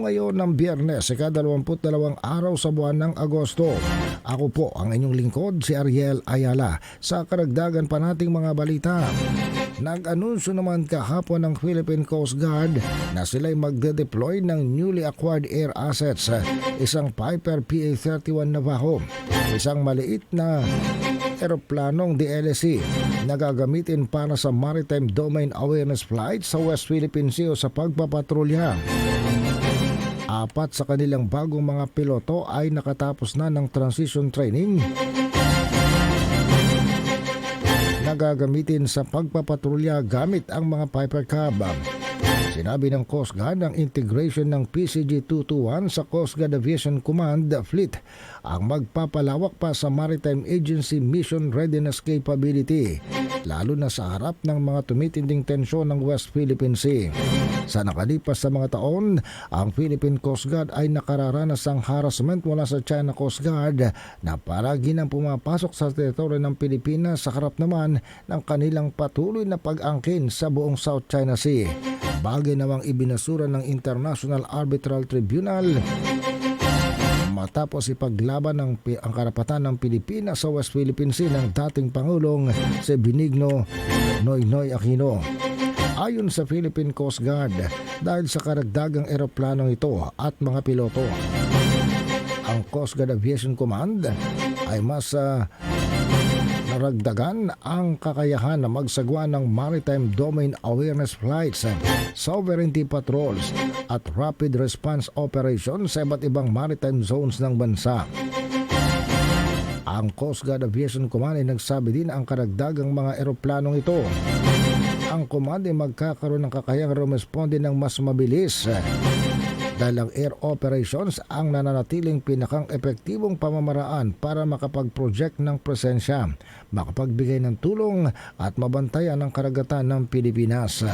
ngayon ng biyernes, ika-22 araw sa buwan ng Agosto. Ako po ang inyong lingkod, si Ariel Ayala. Sa karagdagan pa nating mga balita, Nag-anunsyo naman kahapon ng Philippine Coast Guard na sila'y magde-deploy ng newly acquired air assets, isang Piper PA-31 Navajo, isang maliit na eroplanong DLSC na gagamitin para sa Maritime Domain Awareness Flight sa West Philippine Sea o sa pagpapatrolya. Apat sa kanilang bagong mga piloto ay nakatapos na ng transition training na gagamitin sa pagpapatrolya gamit ang mga Piper Cab. Sinabi ng Coast Guard ang integration ng PCG-221 sa Coast Guard Aviation Command Fleet ang magpapalawak pa sa Maritime Agency Mission Readiness Capability lalo na sa harap ng mga tumitinding tensyon ng West Philippine Sea. Sa nakalipas sa mga taon, ang Philippine Coast Guard ay nakararanas ng harassment mula sa China Coast Guard na paragi nang pumapasok sa teritoryo ng Pilipinas sa harap naman ng kanilang patuloy na pag-angkin sa buong South China Sea. Bagay namang ibinasura ng International Arbitral Tribunal matapos ipaglaban ng, ang karapatan ng Pilipinas sa West Philippine Sea ng dating Pangulong si Benigno Noynoy Aquino. Ayon sa Philippine Coast Guard, dahil sa karagdagang eroplanong ito at mga piloto, ang Coast Guard Aviation Command ay mas ah, naragdagan ang kakayahan na magsagwa ng Maritime Domain Awareness Flights, Sovereignty Patrols at Rapid Response Operations sa iba't ibang maritime zones ng bansa. Ang Coast Guard Aviation Command ay nagsabi din ang karagdagang mga eroplanong ito. Ang command ay magkakaroon ng kakayang rumesponde ng mas mabilis dahil ang air operations ang nananatiling pinakang epektibong pamamaraan para makapag-project ng presensya, makapagbigay ng tulong at mabantayan ang karagatan ng Pilipinas.